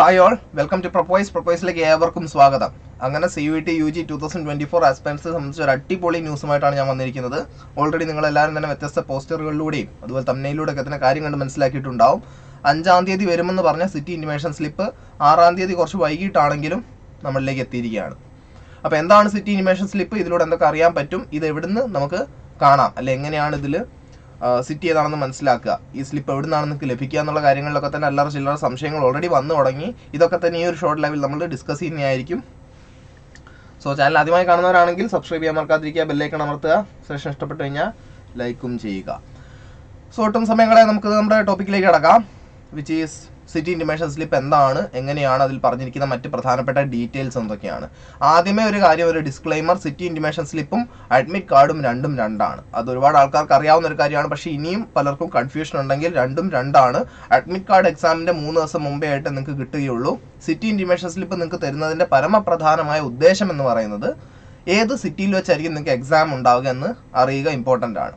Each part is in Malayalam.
Hi all welcome to Propoise പ്രൊപ്പോയ്സിലേക്ക് ഏവർക്കും സ്വാഗതം. അങ്ങനെ C U T U G two thousand twenty four ആസ്പെൻസ് സംബന്ധിച്ച് ഒരു അടിപൊളി ന്യൂസുമായിട്ടാണ് ഞാൻ വന്നിരിക്കുന്നത്. ഓൾറെഡി നിങ്ങൾ എല്ലാവരും തന്നെ വ്യത്യസ്ത പോസ്റ്ററുകളിലൂടെയും അതുപോലെ തമ്മിലൂടെ ഒക്കെ തന്നെ കാര്യം കണ്ട് മനസ്സിലാക്കിയിട്ടുണ്ടാവും. അഞ്ചാം തീയതി വരുമെന്ന് പറഞ്ഞ സിറ്റി ഇൻവേഷൻ സ്ലിപ്പ് ആറാം തീയതി കുറച്ച് വൈകിട്ടാണെങ്കിലും നമ്മളിലേക്ക് എത്തിയിരിക്കുകയാണ്. അപ്പോൾ എന്താണ് സിറ്റി ഇൻവേഷൻ സ്ലിപ്പ് ഇതിലൂടെ എന്തൊക്കെ അറിയാൻ പറ്റും? ഇത് എവിടുന്ന് നമുക്ക് കാണാം. അല്ലെ എങ്ങനെയാണ് ഇതിൽ സിറ്റി ഏതാണെന്ന് മനസ്സിലാക്കുക. ഈ സ്ലിപ്പ് എവിടെ നിന്നാണ് നിങ്ങൾക്ക് ലഭിക്കുക എന്നുള്ള കാര്യങ്ങളിലൊക്കെ തന്നെ അല്ലറ ചില്ലറ സംശയങ്ങൾ ഓൾറെഡി വന്നു തുടങ്ങി. ഇതൊക്കെ തന്നെ ഈ ഒരു ഷോർട്ട് ലൈവിൽ നമ്മൾ ഡിസ്കസ് ചെയ്യുന്നതായിരിക്കും. സോ ചാനൽ ആദ്യമായി കാണുന്നവരാണെങ്കിൽ സബ്സ്ക്രൈബ് ചെയ്യാൻ മറക്കാതിരിക്കുക ബെല്ലൈക്കൺ അമർത്തുക. സെഷൻ ഇഷ്ടപ്പെട്ടു കഴിഞ്ഞാൽ ലൈക്കും ചെയ്യുക. സോ ഒട്ടും സമയങ്ങളെ നമുക്ക് നമ്മുടെ ടോപ്പിക്കിലേക്ക് കടക്കാം which is city intimation slip എന്താണ് എങ്ങനെയാണ് അതിൽ പറഞ്ഞിരിക്കുന്ന മറ്റ് പ്രധാനപ്പെട്ട ഡീറ്റെയിൽസ് എന്തൊക്കെയാണ്? ആദ്യമേ ഒരു കാര്യം ഒരു ഡിസ്ക്ലൈമർ സിറ്റി ഇന്റിമേഷൻ സ്ലിപ്പും അഡ്മിറ്റ് കാർഡും രണ്ടും രണ്ടാണ്. അത് ഒരുപാട് ആൾക്കാർക്ക് അറിയാവുന്ന ഒരു കാര്യമാണ്. പക്ഷേ ഇനിയും പലർക്കും കൺഫ്യൂഷൻ ഉണ്ടെങ്കിൽ രണ്ടും രണ്ടാണ്. അഡ്മിറ്റ് കാർഡ് എക്സാമിന്റെ മൂന്ന് ദിവസം മുമ്പേ ആയിട്ട് നിങ്ങൾക്ക് കിട്ടുകയുള്ളൂ. സിറ്റി ഇന്റിമേഷൻ സ്ലിപ്പ് നിങ്ങൾക്ക് തരുന്നതിന്റെ പരമപ്രധാനമായ ഉദ്ദേശം എന്ന് പറയുന്നത് ഏത് സിറ്റിയിൽ വെച്ചായിരിക്കും നിങ്ങൾക്ക് എക്സാം ഉണ്ടാവുക എന്ന് അറിയുക ഇമ്പോർട്ടന്റ് ആണ്.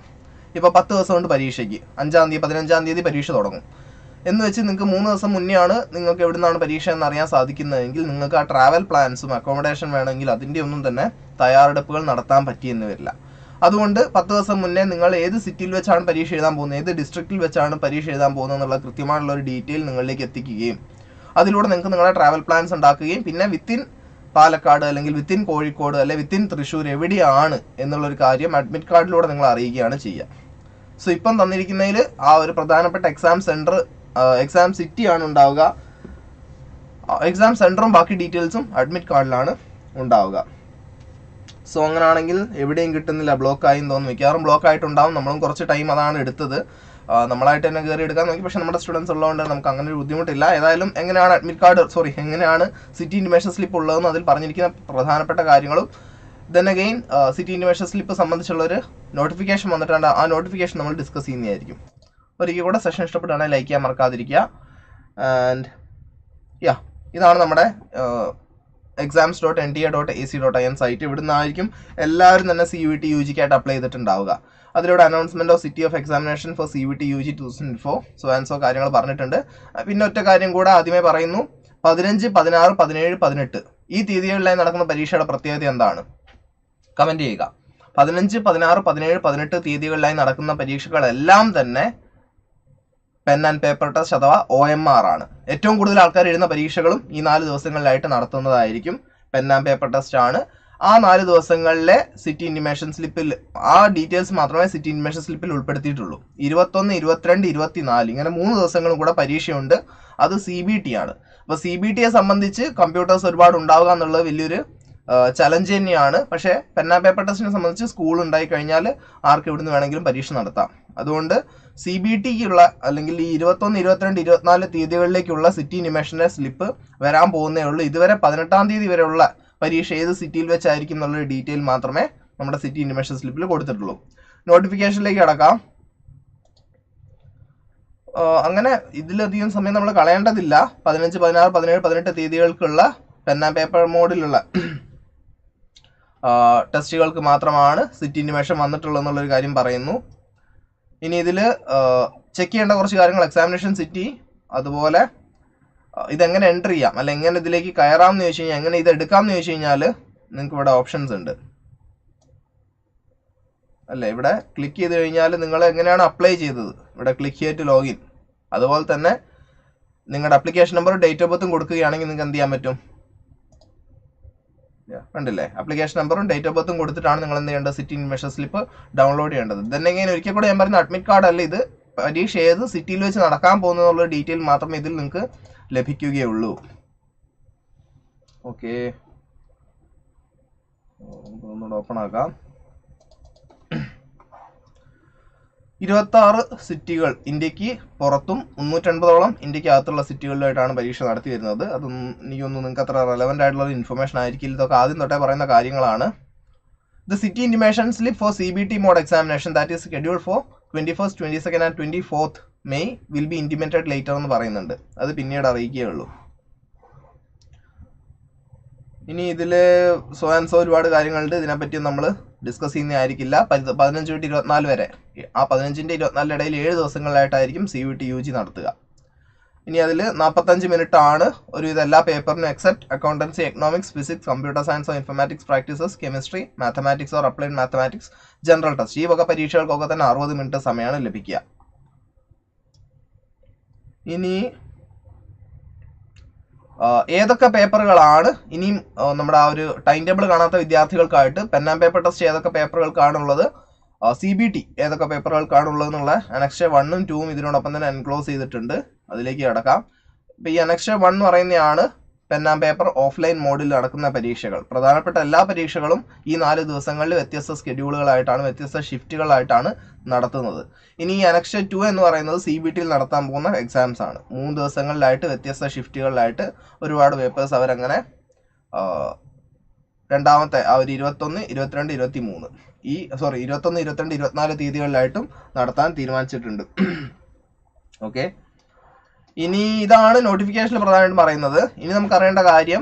ഇപ്പോൾ പത്ത് ദിവസം കൊണ്ട് പരീക്ഷയ്ക്ക്. അഞ്ചാം തീയതി പതിനഞ്ചാം തീയതി പരീക്ഷ തുടങ്ങും. എന്ന് വെച്ച് നിങ്ങൾക്ക് മൂന്ന് ദിവസം മുന്നെയാണ് നിങ്ങൾക്ക് എവിടെ നിന്നാണ് പരീക്ഷ എന്ന് അറിയാൻ സാധിക്കുന്നതെങ്കിൽ നിങ്ങൾക്ക് ആ ട്രാവൽ പ്ലാൻസും അക്കോമഡേഷൻ വേണമെങ്കിൽ അതിന്റെ ഒന്നും തന്നെ തയ്യാറെടുപ്പുകൾ നടത്താൻ പറ്റിയെന്ന് വരില്ല. അതുകൊണ്ട് പത്ത് ദിവസം മുന്നേ നിങ്ങൾ ഏത് സിറ്റിയിൽ വെച്ചാണ് പരീക്ഷ എഴുതാൻ പോകുന്നത് ഏത് ഡിസ്ട്രിക്റ്റിൽ വെച്ചാണ് പരീക്ഷ എഴുതാൻ പോകുന്നത് എന്നുള്ള കൃത്യമായിട്ടുള്ള ഒരു ഡീറ്റെയിൽ നിങ്ങളിലേക്ക് എത്തിക്കുകയും അതിലൂടെ നിങ്ങൾക്ക് നിങ്ങളുടെ ട്രാവൽ പ്ലാൻസ് ഉണ്ടാക്കുകയും പിന്നെ വിത്തിൻ പാലക്കാട് അല്ലെങ്കിൽ വിത്തിൻ കോഴിക്കോട് അല്ലെങ്കിൽ വിത്തിൻ തൃശ്ശൂർ എവിടെയാണ് എന്നുള്ളൊരു കാര്യം അഡ്മിറ്റ് കാർഡിലൂടെ നിങ്ങൾ അറിയിക്കുകയാണ് ചെയ്യുക. സോ ഇപ്പം തന്നിരിക്കുന്നതിൽ ആ ഒരു പ്രധാനപ്പെട്ട എക്സാം സെന്റർ എക്സാം സിറ്റി ആണ് ഉണ്ടാവുക. എക്സാം സെന്ററും ബാക്കി ഡീറ്റെയിൽസും അഡ്മിറ്റ് കാർഡിലാണ് ഉണ്ടാവുക. സോ അങ്ങനെയാണെങ്കിൽ എവിടെയും കിട്ടുന്നില്ല. ബ്ലോക്ക് ആയി തോന്നുന്നു. മിക്കവാറും ബ്ലോക്ക് ആയിട്ടുണ്ടാവും. നമ്മളും കുറച്ച് ടൈം അതാണ് എടുത്തത്. നമ്മളായിട്ട് തന്നെ കയറി എടുക്കാൻ നോക്കി. പക്ഷേ നമ്മുടെ സ്റ്റുഡൻസ് ഉള്ളതുകൊണ്ട് നമുക്ക് അങ്ങനെ ഒരു ബുദ്ധിമുട്ടില്ല. ഏതായാലും എങ്ങനെയാണ് അഡ്മിറ്റ് കാർഡ് സോറി എങ്ങനെയാണ് സിറ്റി ഇന്റിമേഷൻ സ്ലിപ്പ് ഉള്ളതെന്ന് അതിൽ പറഞ്ഞിരിക്കുന്ന പ്രധാനപ്പെട്ട കാര്യങ്ങളും. Then again city intimation slip സംബന്ധിച്ചുള്ള ഒരു നോട്ടിഫിക്കേഷൻ വന്നിട്ടുണ്ട്. ആ നോട്ടിഫിക്കേഷൻ നമ്മൾ ഡിസ്കസ് ചെയ്യുന്നതായിരിക്കും. ഒരിക്കൽ കൂടെ സെഷൻ ഇഷ്ടപ്പെടുകയാണെങ്കിൽ ലൈക്ക് ചെയ്യാൻ മറക്കാതിരിക്കുക. ആൻഡ് യാ ഇതാണ് നമ്മുടെ exams dot N T A dot A C dot I N site ഇവിടുന്നായിരിക്കും എല്ലാവരും തന്നെ സി യു ടി യു ജിക്കായിട്ട് അപ്ലൈ ചെയ്തിട്ടുണ്ടാവുക. അതിലൂടെ announcement of city of examination for C V T U G two thousand four so answer കാര്യങ്ങൾ പറഞ്ഞിട്ടുണ്ട്. പിന്നെ ഒറ്റ കാര്യം കൂടെ ആദ്യമേ പറയുന്നു. പതിനഞ്ച് പതിനാറ് പതിനേഴ് പതിനെട്ട്. ഈ തീയതികളിലായി നടക്കുന്ന പരീക്ഷയുടെ പ്രത്യേകത എന്താണ്? കമന്റ് ചെയ്യുക. പതിനഞ്ച് പതിനാറ് പതിനേഴ് പതിനെട്ട് തീയതികളിലായി നടക്കുന്ന പരീക്ഷകളെല്ലാം തന്നെ പെൻ ആൻഡ് പേപ്പർ ടെസ്റ്റ് അഥവാ ഒ എം ആർ ആണ്. ഏറ്റവും കൂടുതൽ ആൾക്കാർ എഴുതുന്ന പരീക്ഷകളും ഈ നാല് ദിവസങ്ങളിലായിട്ട് നടത്തുന്നതായിരിക്കും പെൻ ആൻഡ് പേപ്പർ ടെസ്റ്റ് ആണ്. ആ നാല് ദിവസങ്ങളിലെ സിറ്റി ഇൻഡിമേഷൻ സ്ലിപ്പിൽ ആ ഡീറ്റെയിൽസ് മാത്രമേ സിറ്റി ഇൻഡിമേഷൻ സ്ലിപ്പിൽ ഉൾപ്പെടുത്തിയിട്ടുള്ളൂ. ഇരുപത്തൊന്ന് ഇരുപത്തിരണ്ട് ഇരുപത്തിനാല് ഇങ്ങനെ മൂന്ന് ദിവസങ്ങളും കൂടെ പരീക്ഷയുണ്ട്. അത് സി ബി ടി ആണ്. അപ്പോൾ സി ബി ടിയെ സംബന്ധിച്ച് കമ്പ്യൂട്ടേഴ്സ് ഒരുപാട് ഉണ്ടാവുക എന്നുള്ളത് വലിയൊരു ചലഞ്ച് തന്നെയാണ്. പക്ഷേ ആൻഡ് പേപ്പർ ടെസ്റ്റിനെ സംബന്ധിച്ച് സ്കൂൾ ഉണ്ടായി കഴിഞ്ഞാൽ ആർക്ക് എവിടുന്ന് വേണമെങ്കിലും പരീക്ഷ നടത്താം. അതുകൊണ്ട് സി ബി ടിക്കുള്ള അല്ലെങ്കിൽ ഈ ഇരുപത്തൊന്ന് ഇരുപത്തിരണ്ട് ഇരുപത്തിനാല് തീയതികളിലേക്കുള്ള സിറ്റി നിമേഷന്റെ സ്ലിപ്പ് വരാൻ പോകുന്നേ ഉള്ളൂ. ഇതുവരെ പതിനെട്ടാം തീയതി വരെയുള്ള പരീക്ഷ ഏത് സിറ്റിയിൽ വെച്ചായിരിക്കും എന്നുള്ളൊരു ഡീറ്റെയിൽ മാത്രമേ നമ്മുടെ സിറ്റി നിമേഷൻ സ്ലിപ്പിൽ കൊടുത്തിട്ടുള്ളൂ. നോട്ടിഫിക്കേഷനിലേക്ക് കടക്കാം. അങ്ങനെ ഇതിലധികം സമയം നമ്മൾ കളയേണ്ടതില്ല. പതിനഞ്ച് പതിനാറ് പതിനേഴ് പതിനെട്ട് തീയതികൾക്കുള്ള പെൻ ആൻഡ് പേപ്പർ മോഡിലുള്ള ടെസ്റ്റുകൾക്ക് മാത്രമാണ് സിറ്റി ഇൻഡിമേഷൻ വന്നിട്ടുള്ളത് എന്നുള്ളൊരു കാര്യം പറയുന്നു. ഇനി ഇതിൽ ചെക്ക് ചെയ്യേണ്ട കുറച്ച് കാര്യങ്ങൾ. എക്സാമിനേഷൻ സിറ്റി അതുപോലെ ഇതെങ്ങനെ എന്റർ ചെയ്യാം? അല്ല എങ്ങനെ ഇതിലേക്ക് കയറാം എന്ന് ചോദിച്ചു കഴിഞ്ഞാൽ എങ്ങനെ ഇത് എടുക്കാം എന്ന് ചോദിച്ചു കഴിഞ്ഞാൽ നിങ്ങൾക്ക് ഇവിടെ ഓപ്ഷൻസ് ഉണ്ട്. അല്ലേ ഇവിടെ ക്ലിക്ക് ചെയ്ത് കഴിഞ്ഞാൽ നിങ്ങൾ എങ്ങനെയാണ് അപ്ലൈ ചെയ്തത്? ഇവിടെ ക്ലിക്ക് ചെയ്തിട്ട് ലോഗിൻ അതുപോലെ തന്നെ നിങ്ങളുടെ അപ്ലിക്കേഷൻ നമ്പറും ഡേറ്റ് ഓഫ് ബർത്തും കൊടുക്കുകയാണെങ്കിൽ നിങ്ങൾക്ക് എന്ത് ചെയ്യാൻ പറ്റും? കണ്ടില്ലേ? അപ്ലിക്കേഷൻ നമ്പറും ഡേറ്റ് ഓഫ് ബർത്തും കൊടുത്തിട്ടാണ് നിങ്ങൾ എന്ത് ചെയ്യേണ്ടത്? സിറ്റി ഇൻവെഷൻ സ്ലിപ്പ് ഡൗൺലോഡ് ചെയ്യേണ്ടത്. Again ഒരിക്കൽ കൂടെ ഞാൻ പറയുന്ന അഡ്മിറ്റ് കാർഡ് അല്ല ഇത്. പരീക്ഷ ഏത് സിറ്റിയിൽ വെച്ച് നടക്കാൻ പോകുന്നുള്ള ഡീറ്റെയിൽ മാത്രമേ ഇതിൽ നിങ്ങൾക്ക് ലഭിക്കുകയുള്ളൂ. ഓക്കെ ഓപ്പൺ ആക്കാം. ഇരുപത്തി ആറ് സിറ്റികൾ ഇന്ത്യയ്ക്ക് പുറത്തും മുന്നൂറ്റൻപതോളം ഇന്ത്യയ്ക്ക് അകത്തുള്ള സിറ്റികളിലായിട്ടാണ് പരീക്ഷ നടത്തി വരുന്നത്. അതൊന്നും എനിക്കൊന്നും നിങ്ങൾക്ക് അത്ര റെലവന്റ് ആയിട്ടുള്ള ഇൻഫർമേഷൻ ആയിരിക്കില്ല. ഇതൊക്കെ ആദ്യം തൊട്ടേ പറയുന്ന കാര്യങ്ങളാണ്. The city intimation slip for C B T mode examination that is schedule for twenty first twenty second and twenty fourth May will be intimated later എന്ന് പറയുന്നുണ്ട്. അത് പിന്നീട് അറിയിക്കുകയുള്ളൂ. ഇനി ഇതിൽ സോ ആൻഡ് സോ ഒരുപാട് കാര്യങ്ങളുണ്ട്. ഇതിനെപ്പറ്റി നമ്മൾ ഡിസ്കസ് ചെയ്യുന്നതായിരിക്കില്ല. പതി- പതിനഞ്ച് തൊട്ട് ഇരുപത്തിനാല് വരെ. ആ പതിനഞ്ചിന്റെ ഇരുപത്തിനാലിന്റെ ഇടയിൽ ഏഴ് ദിവസങ്ങളിലായിട്ടായിരിക്കും C U T U G നടത്തുക. ഇനി അതിൽ നാൽപ്പത്തഞ്ച് മിനിറ്റ് ആണ് ഒരു ഇത് എല്ലാ പേപ്പറിനും except accountancy economics physics computer science or informatics practices chemistry mathematics or applied mathematics general test ഈ വക പരീക്ഷകൾക്കൊക്കെ തന്നെ അറുപത് മിനിറ്റ് സമയമാണ് ലഭിക്കുക. ഇനി ഏതൊക്കെ പേപ്പറുകളാണ് ഇനിയും നമ്മുടെ ആ ഒരു ടൈം ടേബിൾ കാണാത്ത വിദ്യാർത്ഥികൾക്കായിട്ട് പെൻ ആൻഡ് പേപ്പർ ടെസ്റ്റ് ഏതൊക്കെ പേപ്പറുകൾക്കാണുള്ളത് സി ബി ടി ഏതൊക്കെ പേപ്പറുകൾക്കാണുള്ളത് എന്നുള്ള അനക്ഷ വണ്ണും ടൂവും ഇതിനോടൊപ്പം തന്നെ എൻക്ലോസ് ചെയ്തിട്ടുണ്ട്. അതിലേക്ക് കിടക്കാം. ഇപ്പം ഈ അനക്ഷ വൺ എന്ന് പറയുന്നതാണ് പെൻ ആൻഡ് പേപ്പർ ഓഫ്ലൈൻ മോഡിൽ നടക്കുന്ന പരീക്ഷകൾ. പ്രധാനപ്പെട്ട എല്ലാ പരീക്ഷകളും ഈ നാല് ദിവസങ്ങളിൽ വ്യത്യസ്ത സ്കെഡ്യൂളുകളായിട്ടാണ് വ്യത്യസ്ത ഷിഫ്റ്റുകളായിട്ടാണ് നടത്തുന്നത്. ഇനി ഈ അനക്ഷ ടു എന്ന് പറയുന്നത് സി ബി ടിയിൽ നടത്താൻ പോകുന്ന എക്സാംസ് ആണ്. മൂന്ന് ദിവസങ്ങളിലായിട്ട് വ്യത്യസ്ത ഷിഫ്റ്റുകളിലായിട്ട് ഒരുപാട് പേപ്പേഴ്സ് അവരങ്ങനെ രണ്ടാമത്തെ ആ ഒരു ഇരുപത്തൊന്ന് ഇരുപത്തിരണ്ട് ഇരുപത്തി മൂന്ന് ഈ സോറി ഇരുപത്തൊന്ന് ഇരുപത്തിരണ്ട് ഇരുപത്തിനാല് തീയതികളിലായിട്ടും നടത്താൻ തീരുമാനിച്ചിട്ടുണ്ട്. ഓക്കെ? ഇനി ഇതാണ് നോട്ടിഫിക്കേഷനിൽ പ്രധാനമായിട്ടും പറയുന്നത്. ഇനി നമുക്ക് അറിയേണ്ട കാര്യം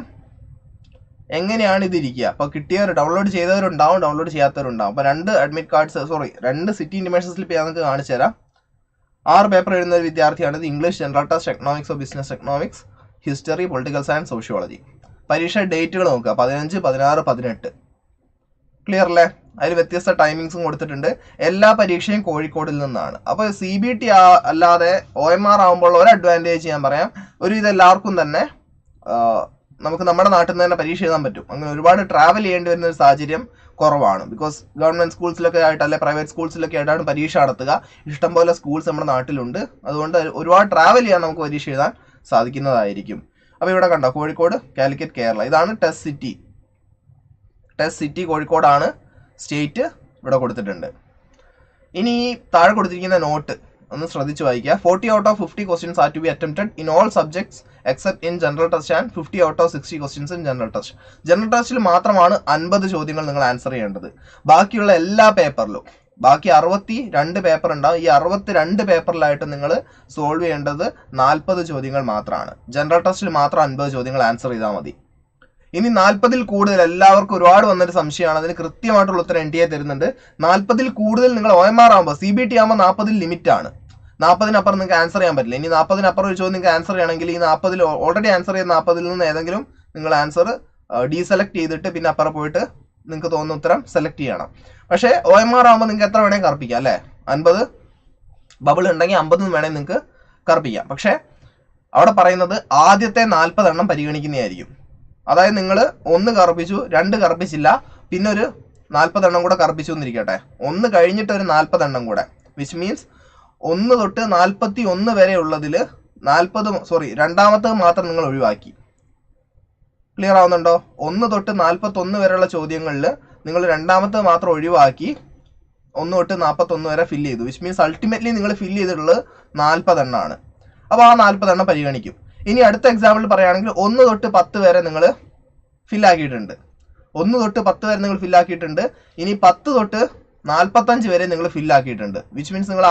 എങ്ങനെയാണ് ഇതിരിക്കുക അപ്പോൾ കിട്ടിയവർ ഡൗൺലോഡ് ചെയ്തവരുണ്ടാവും ഡൗൺലോഡ് ചെയ്യാത്തവരുണ്ടാവും. അപ്പോൾ രണ്ട് അഡ്മിറ്റ് കാർഡ്സ് സോറി രണ്ട് സിറ്റി ഇൻഡിമേഷൻ സ്ലിപ്പ് ഞാൻ നിങ്ങൾക്ക് കാണിച്ചു തരാം. ആറ് പേപ്പർ എഴുതുന്ന ഒരു വിദ്യാർത്ഥിയാണ് ഇത്. English general test economics business economics history political science sociology പരീക്ഷ ഡേറ്റുകൾ നോക്കുക. പതിനഞ്ച് പതിനാറ് പതിനെട്ട്. ക്ലിയർ അല്ലേ? അതിൽ വ്യത്യസ്ത ടൈമിങ്സും കൊടുത്തിട്ടുണ്ട്. എല്ലാ പരീക്ഷയും കോഴിക്കോടിൽ നിന്നാണ്. അപ്പോൾ സി ബി ടി അല്ലാതെ ഒ എം ആർ ആകുമ്പോൾ ഒരു അഡ്വാന്റേജ് ഞാൻ പറയാം. ഒരു ഇത് എല്ലാവർക്കും തന്നെ നമുക്ക് നമ്മുടെ നാട്ടിൽ നിന്ന് തന്നെ പരീക്ഷ എഴുതാൻ പറ്റും. അങ്ങനെ ഒരുപാട് ട്രാവൽ ചെയ്യേണ്ടി വരുന്ന ഒരു സാഹചര്യം കുറവാണ്. ബിക്കോസ് ഗവൺമെന്റ് സ്കൂൾസിലൊക്കെ ആയിട്ട് അല്ലെ പ്രൈവറ്റ് സ്കൂൾസിലൊക്കെ ആയിട്ടാണ് പരീക്ഷ നടത്തുക. ഇഷ്ടംപോലെ സ്കൂൾസ് നമ്മുടെ നാട്ടിലുണ്ട്. അതുകൊണ്ട് ഒരുപാട് ട്രാവൽ ചെയ്യാൻ നമുക്ക് പരീക്ഷ എഴുതാൻ സാധിക്കുന്നതായിരിക്കും. അപ്പോൾ ഇവിടെ കണ്ടോ കോഴിക്കോട് കാലിക്കറ്റ് കേരള ഇതാണ് ടെസ്റ്റ് സിറ്റി ടെസ്റ്റ് സിറ്റി കോഴിക്കോടാണ്. സ്റ്റേറ്റ് ഇവിടെ കൊടുത്തിട്ടുണ്ട്. ഇനി ഈ താഴെ കൊടുത്തിരിക്കുന്ന നോട്ട് ഒന്ന് ശ്രദ്ധിച്ച് വായിക്കുക. Forty out of fifty questions are to be attempted in all subjects except in general test and fifty out of sixty questions in general test general ടെസ്റ്റിൽ മാത്രമാണ് അൻപത് ചോദ്യങ്ങൾ നിങ്ങൾ ആൻസർ ചെയ്യേണ്ടത്. ബാക്കിയുള്ള എല്ലാ പേപ്പറിലും ബാക്കി അറുപത്തി രണ്ട് പേപ്പർ ഉണ്ടാവും. ഈ അറുപത്തി രണ്ട് പേപ്പറിലായിട്ട് നിങ്ങൾ സോൾവ് ചെയ്യേണ്ടത് നാൽപ്പത് ചോദ്യങ്ങൾ മാത്രമാണ്. ജനറൽ ടെസ്റ്റിൽ മാത്രം അൻപത് ചോദ്യങ്ങൾ ആൻസർ ചെയ്താൽ മതി. ഇനി നാൽപ്പതിൽ കൂടുതൽ എല്ലാവർക്കും ഒരുപാട് വന്നൊരു സംശയമാണ്. അതിന് കൃത്യമായിട്ടുള്ള ഉത്തരം എൻ ടി എ തരുന്നുണ്ട്. നാൽപ്പതിൽ കൂടുതൽ നിങ്ങൾ ഒ എം ആർ ആകുമ്പോൾ സി ബി ടി ആകുമ്പോൾ നാൽപ്പതിൽ ലിമിറ്റ് ആണ്. നാൽപ്പതിനപ്പുറം നിങ്ങൾക്ക് ആൻസർ ചെയ്യാൻ പറ്റില്ല. ഇനി നാൽപ്പതിനപ്പുറം ഒരു ചോദ്യം നിങ്ങൾക്ക് ആൻസർ ചെയ്യണമെങ്കിൽ ഈ നാൽപ്പതിൽ ഓൾറെഡി ആൻസർ ചെയ്ത നാൽപ്പതിൽ നിന്ന് ഏതെങ്കിലും നിങ്ങൾ ആൻസർ ഡീസെലക്ട് ചെയ്തിട്ട് പിന്നെ അപ്പുറം പോയിട്ട് നിങ്ങൾക്ക് തോന്നുന്ന ഉത്തരം സെലക്ട് ചെയ്യണം. പക്ഷേ ഒ എം ആർ ആകുമ്പോൾ നിങ്ങൾക്ക് എത്ര വേണമെങ്കിൽ കറപ്പിക്കാം അല്ലേ? അൻപത് ബബിൾ ഉണ്ടെങ്കിൽ അമ്പത് വേണമെങ്കിൽ നിങ്ങൾക്ക് കറപ്പിക്കാം. പക്ഷേ അവിടെ പറയുന്നത് ആദ്യത്തെ നാൽപ്പതെണ്ണം പരിഗണിക്കുന്നതായിരിക്കും. അതായത് നിങ്ങൾ ഒന്ന് കറുപ്പിച്ചു രണ്ട് കറുപ്പിച്ചില്ല പിന്നെ ഒരു നാൽപ്പതെണ്ണം കൂടെ കറുപ്പിച്ചു എന്നിരിക്കട്ടെ. ഒന്ന് കഴിഞ്ഞിട്ട് ഒരു നാൽപ്പതെണ്ണം കൂടെ. വിച്ച് മീൻസ് ഒന്ന് തൊട്ട് നാൽപ്പത്തി ഒന്ന് വരെ ഉള്ളതിൽ നാൽപ്പത് സോറി രണ്ടാമത്തത് മാത്രം നിങ്ങൾ ഒഴിവാക്കി. ക്ലിയർ ആവുന്നുണ്ടോ? ഒന്ന് തൊട്ട് നാൽപ്പത്തി ഒന്ന് വരെയുള്ള ചോദ്യങ്ങളിൽ നിങ്ങൾ രണ്ടാമത്തത് മാത്രം ഒഴിവാക്കി ഒന്ന് തൊട്ട് നാൽപ്പത്തൊന്ന് വരെ ഫില്ല് ചെയ്തു. വിച്ച് മീൻസ് അൾട്ടിമേറ്റ്ലി നിങ്ങൾ ഫില്ല് ചെയ്തിട്ടുള്ളത് നാൽപ്പതെണ്ണമാണ് അപ്പോൾ ആ നാൽപ്പതെണ്ണം പരിഗണിക്കും. ഇനി അടുത്ത എക്സാമ്പിൾ പറയുകയാണെങ്കിൽ ഒന്ന് തൊട്ട് പത്ത് വരെ നിങ്ങൾ ഫില്ലാക്കിയിട്ടുണ്ട് ഒന്ന് തൊട്ട് പത്ത് വരെ നിങ്ങൾ ഫില്ലാക്കിയിട്ടുണ്ട് ഇനി പത്ത് തൊട്ട് നാൽപ്പത്തഞ്ച് വരെ നിങ്ങൾ ഫില്ലാക്കിയിട്ടുണ്ട് വിച്ച് മീൻസ് നിങ്ങൾ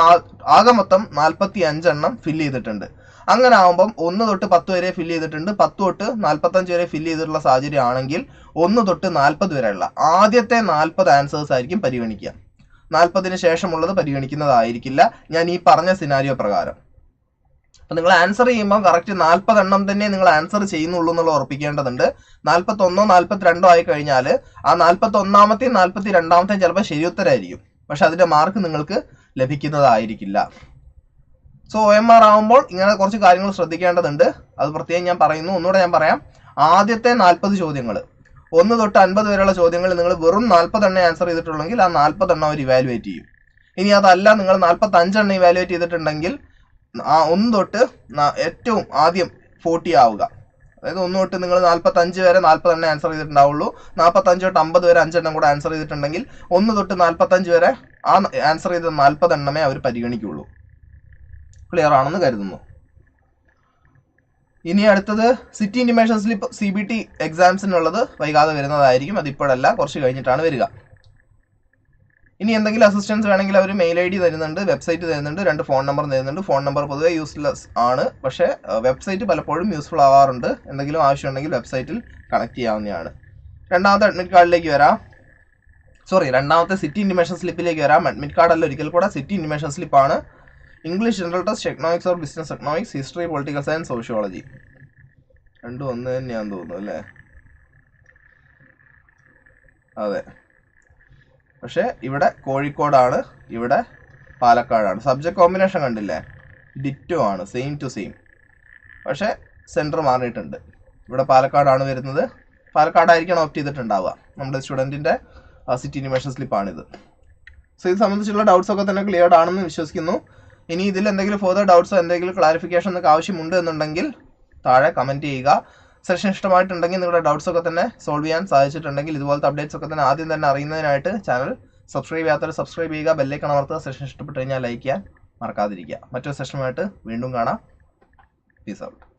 ആകെ മൊത്തം നാൽപ്പത്തി അഞ്ചെണ്ണം ഫില്ല് ചെയ്തിട്ടുണ്ട്. അങ്ങനെ ആകുമ്പം ഒന്ന് തൊട്ട് പത്ത് വരെ ഫില്ല് ചെയ്തിട്ടുണ്ട്. പത്ത് തൊട്ട് നാൽപ്പത്തഞ്ച് വരെ ഫില്ല് ചെയ്തിട്ടുള്ള സാഹചര്യം ആണെങ്കിൽ ഒന്ന് തൊട്ട് നാൽപ്പത് വരെയുള്ള ആദ്യത്തെ നാൽപ്പത് ആൻസേഴ്സ് ആയിരിക്കും പരിഗണിക്കുക. നാൽപ്പതിന് ശേഷമുള്ളത് പരിഗണിക്കുന്നതായിരിക്കില്ല. ഞാൻ ഈ പറഞ്ഞ സിനാരിയോ പ്രകാരം. അപ്പൊ നിങ്ങൾ ആൻസർ ചെയ്യുമ്പോൾ കറക്റ്റ് നാൽപ്പതെണ്ണം തന്നെ നിങ്ങൾ ആൻസർ ചെയ്യുന്നുള്ളൂ എന്നുള്ള ഉറപ്പിക്കേണ്ടതുണ്ട്. നാൽപ്പത്തി ഒന്നോ നാൽപ്പത്തിരണ്ടോ ആയി കഴിഞ്ഞാൽ ആ നാൽപ്പത്തി ഒന്നാമത്തെയും നാൽപ്പത്തി രണ്ടാമത്തെയും ചിലപ്പോൾ ശരിയുത്തരായിരിക്കും പക്ഷെ അതിന്റെ മാർക്ക് നിങ്ങൾക്ക് ലഭിക്കുന്നതായിരിക്കില്ല. സോ ഒ എം ആർ ആകുമ്പോൾ ഇങ്ങനെ കുറച്ച് കാര്യങ്ങൾ ശ്രദ്ധിക്കേണ്ടതുണ്ട്. അത് പ്രത്യേകം ഞാൻ പറയുന്നു. ഒന്നുകൂടെ ഞാൻ പറയാം. ആദ്യത്തെ നാൽപ്പത് ചോദ്യങ്ങൾ. ഒന്ന് തൊട്ട് അൻപത് വരെയുള്ള ചോദ്യങ്ങൾ നിങ്ങൾ വെറും നാൽപ്പതെണ്ണം ആൻസർ ചെയ്തിട്ടുള്ളെങ്കിൽ ആ നാൽപ്പതെണ്ണം അവർ ഇവാലുവേറ്റ് ചെയ്യും. ഇനി അതല്ല നിങ്ങൾ നാൽപ്പത്തഞ്ചെണ്ണം ഇവാലുവേറ്റ് ചെയ്തിട്ടുണ്ടെങ്കിൽ ആ ഒന്ന് തൊട്ട് ഏറ്റവും ആദ്യം ഫോർട്ടി ആവുക. അതായത് ഒന്ന് തൊട്ട് നിങ്ങൾ നാൽപ്പത്തഞ്ച് വരെ നാൽപ്പതെണ്ണം ആൻസർ ചെയ്തിട്ടുണ്ടാവുള്ളൂ. നാൽപ്പത്തഞ്ച് തൊട്ട് അമ്പത് വരെ അഞ്ചെണ്ണം കൂടെ ആൻസർ ചെയ്തിട്ടുണ്ടെങ്കിൽ ഒന്ന് തൊട്ട് നാൽപ്പത്തഞ്ച് വരെ ആ ആൻസർ ചെയ്ത നാൽപ്പതെണ്ണമേ അവർ പരിഗണിക്കുള്ളൂ. ക്ലിയർ ആണെന്ന് കരുതുന്നു. ഇനി അടുത്തത് city intimation slip C B T എക്സാംസിനുള്ളത് വൈകാതെ വരുന്നതായിരിക്കും. അതിപ്പോഴല്ല കുറച്ച് കഴിഞ്ഞിട്ടാണ് വരിക. ഇനി എന്തെങ്കിലും അസിസ്റ്റൻസ് വേണമെങ്കിൽ അവർ മെയിൽ ഐ ഡി തരുന്നുണ്ട് വെബ്സൈറ്റ് തരുന്നുണ്ട് രണ്ട് ഫോൺ നമ്പർ തരുന്നുണ്ട്. ഫോൺ നമ്പർ പൊതുവേ യൂസ്ലെസ് ആണ്. പക്ഷേ വെബ്സൈറ്റ് പലപ്പോഴും യൂസ്ഫുൾ ആവാറുണ്ട്. എന്തെങ്കിലും ആവശ്യമുണ്ടെങ്കിൽ വെബ്സൈറ്റിൽ കണക്ട് ചെയ്യാവുന്നതാണ്. രണ്ടാമത്തെ അഡ്മിറ്റ് കാർഡിലേക്ക് വരാം. സോറി രണ്ടാമത്തെ സിറ്റി ഇൻഡിമേഷൻ സ്ലിപ്പിലേക്ക് വരാം. അഡ്മിറ്റ് കാർഡ് അല്ല ഒരിക്കൽ കൂടെ city intimation സ്ലിപ്പാണ് English general test economics or business economics history political science sociology രണ്ടും ഒന്ന് തന്നെയാന്ന് തോന്നുന്നു അല്ലേ? അതെ. പക്ഷേ ഇവിടെ കോഴിക്കോടാണ് ഇവിടെ പാലക്കാടാണ്. സബ്ജക്ട് കോമ്പിനേഷൻ കണ്ടില്ലേ? ഡിറ്റോ ആണ് സെയിം ടു സെയിം പക്ഷേ സെന്റർ മാറിയിട്ടുണ്ട്. ഇവിടെ പാലക്കാടാണ് വരുന്നത്. പാലക്കാടായിരിക്കണം ഓപ്റ്റ് ചെയ്തിട്ടുണ്ടാവുക. നമ്മുടെ സ്റ്റുഡന്റിന്റെ സിറ്റി ഇനിമേഷൻ സ്ലിപ്പാണിത് സോ ഇത് സംബന്ധിച്ചുള്ള ഡൗട്ട്സ് ഒക്കെ തന്നെ ക്ലിയർഡ് ആണെന്ന് വിശ്വസിക്കുന്നു. ഇനി ഇതിൽ എന്തെങ്കിലും ഫോർദർ ഡൗട്ട്സോ എന്തെങ്കിലും ക്ലാരിഫിക്കേഷൻ ഒക്കെ ആവശ്യമുണ്ട് എന്നുണ്ടെങ്കിൽ താഴെ കമന്റ് ചെയ്യുക. സെഷൻ ഇഷ്ടമായിട്ടുണ്ടെങ്കിൽ നിങ്ങളുടെ ഡൗട്ട്സ് ഒക്കെ തന്നെ സോൾവ് ചെയ്യാൻ സാധിച്ചിട്ടുണ്ടെങ്കിൽ ഇതുപോലത്തെ അപ്ഡേറ്റ്സ് ഒക്കെ തന്നെ ആദ്യം തന്നെ അറിയുന്നതിനായിട്ട് ചാനൽ സബ്സ്ക്രൈബ് ചെയ്യാത്തവർ സബ്സ്ക്രൈബ് ചെയ്യുക ബെല്ലേക്ക് അമർത്തുക സെഷൻ ഇഷ്ടപ്പെട്ട് കഴിഞ്ഞാൽ ലൈക്ക് ചെയ്യാൻ മറക്കാതിരിക്കുക. മറ്റൊരു സെഷനുമായിട്ട് വീണ്ടും കാണാം. Peace out